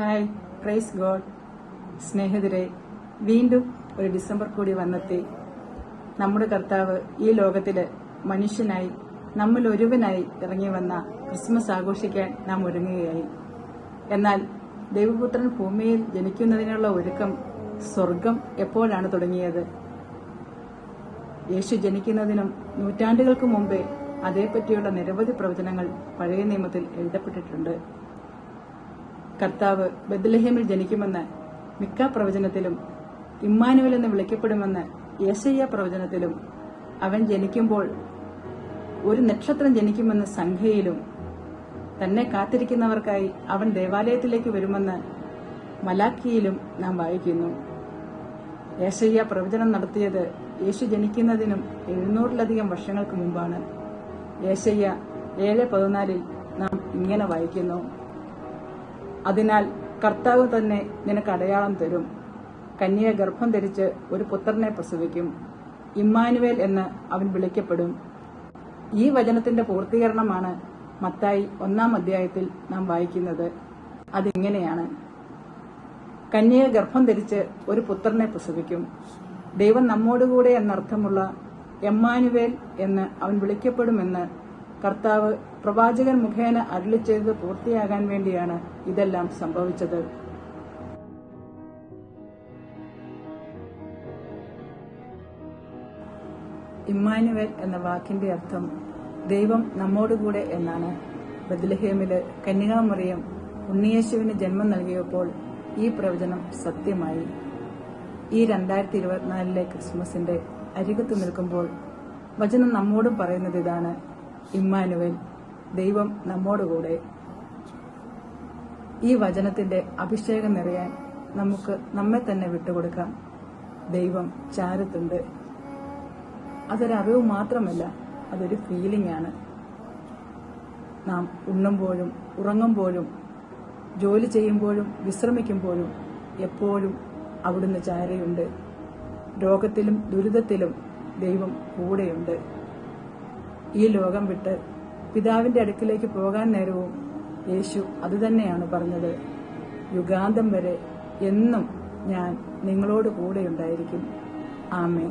Hi praise God സ്നേഹിതരെ വീണ്ടും ഒരു ഡിസംബർ കൂടി വന്നെത്തി. നമ്മുടെ കർത്താവ് ഈ ലോകത്തിൽ മനുഷ്യനായി നമ്മൾ ഒരുവനായി ഇറങ്ങി വന്ന ക്രിസ്മസ് ആഘോഷിക്കാൻ നാം ഒരുങ്ങുകയായി. എന്നാൽ ദൈവപുത്രൻ ഭൂമിയിൽ ജനിക്കുന്നതിനുള്ള ഒരുക്കം സ്വർഗം എപ്പോഴാണ് തുടങ്ങിയത്? യേശു ജനിക്കുന്നതിനും നൂറ്റാണ്ടുകൾക്ക് മുമ്പേ അതേപ്പറ്റിയുള്ള നിരവധി പ്രവചനങ്ങൾ പഴയ നിയമത്തിൽ എഴുതപ്പെട്ടിട്ടുണ്ട്. കർത്താവ് ബദ്ലഹേമിൽ ജനിക്കുമെന്ന് മിക്ക പ്രവചനത്തിലും ഇമ്മാനുവൽ എന്ന് വിളിക്കപ്പെടുമെന്ന് യേശയ്യ പ്രവചനത്തിലും അവൻ ജനിക്കുമ്പോൾ ഒരു നക്ഷത്രം ജനിക്കുമെന്ന സംഖ്യയിലും തന്നെ കാത്തിരിക്കുന്നവർക്കായി അവൻ ദേവാലയത്തിലേക്ക് വരുമെന്ന് മലാക്കിയിലും നാം വായിക്കുന്നു. യേശയ്യ പ്രവചനം നടത്തിയത് യേശു ജനിക്കുന്നതിനും എഴുന്നൂറിലധികം വർഷങ്ങൾക്ക് മുമ്പാണ്. യേശയ്യ ഏഴ് പതിനാലിൽ നാം ഇങ്ങനെ വായിക്കുന്നു. അതിനാൽ കർത്താവ് തന്നെ നിനക്ക് അടയാളം തരും. കന്യക ഗർഭം ധരിച്ച് ഒരു പുത്രനെ പ്രസവിക്കും. ഇമ്മാനുവേൽ എന്ന് അവൻ വിളിക്കപ്പെടും. ഈ വചനത്തിന്റെ പൂർത്തീകരണമാണ് മത്തായി ഒന്നാം അധ്യായത്തിൽ നാം വായിക്കുന്നത്. അതിങ്ങനെയാണ്. കന്യക ഗർഭം ധരിച്ച് ഒരു പുത്രനെ പ്രസവിക്കും. ദൈവം നമ്മോടുകൂടെ എന്നർത്ഥമുള്ള എമ്മാനുവേൽ എന്ന് അവൻ വിളിക്കപ്പെടുമെന്ന് കർത്താവ് പ്രവാചകൻ മുഖേന അരുളി ചെയ്ത് പൂർത്തിയാകാൻ വേണ്ടിയാണ് ഇതെല്ലാം സംഭവിച്ചത്. ഇമ്മാനുവേൽ എന്ന വാക്കിന്റെ അർത്ഥം ദൈവം നമ്മോടുകൂടെ എന്നാണ്. ബദ്ലഹേമിൽ കന്യകാമറിയം ഉണ്ണിയേശുവിന് ജന്മം നൽകിയപ്പോൾ ഈ പ്രവചനം സത്യമായി. ഈ രണ്ടായിരത്തി ഇരുപത്തിനാലിലെ ക്രിസ്മസിന്റെ അരികത്ത് നിൽക്കുമ്പോൾ വചനം നമ്മോടും പറയുന്നത് ഇതാണ്. ഇമ്മാനുവൽ ദൈവം നമ്മോടുകൂടെ. ഈ വചനത്തിന്റെ അഭിഷേകം നിറയാൻ നമുക്ക് നമ്മെ തന്നെ വിട്ടുകൊടുക്കാം. ദൈവം ചാരത്തുണ്ട്. അതൊരറിവ് മാത്രമല്ല അതൊരു ഫീലിംഗ് ആണ്. നാം ഉണ്ണുമ്പോഴും ഉറങ്ങുമ്പോഴും ജോലി ചെയ്യുമ്പോഴും വിശ്രമിക്കുമ്പോഴും എപ്പോഴും അവിടുന്ന് ചാരയുണ്ട്. രോഗത്തിലും ദുരിതത്തിലും ദൈവം കൂടെയുണ്ട്. ഈ ലോകം വിട്ട് പിതാവിന്റെ അടുക്കിലേക്ക് പോകാൻ നേരവും യേശു അതുതന്നെയാണ് പറഞ്ഞത്. യുഗാന്തം വരെ എന്നും ഞാൻ നിങ്ങളോട് കൂടെ ഉണ്ടായിരിക്കും ആമേ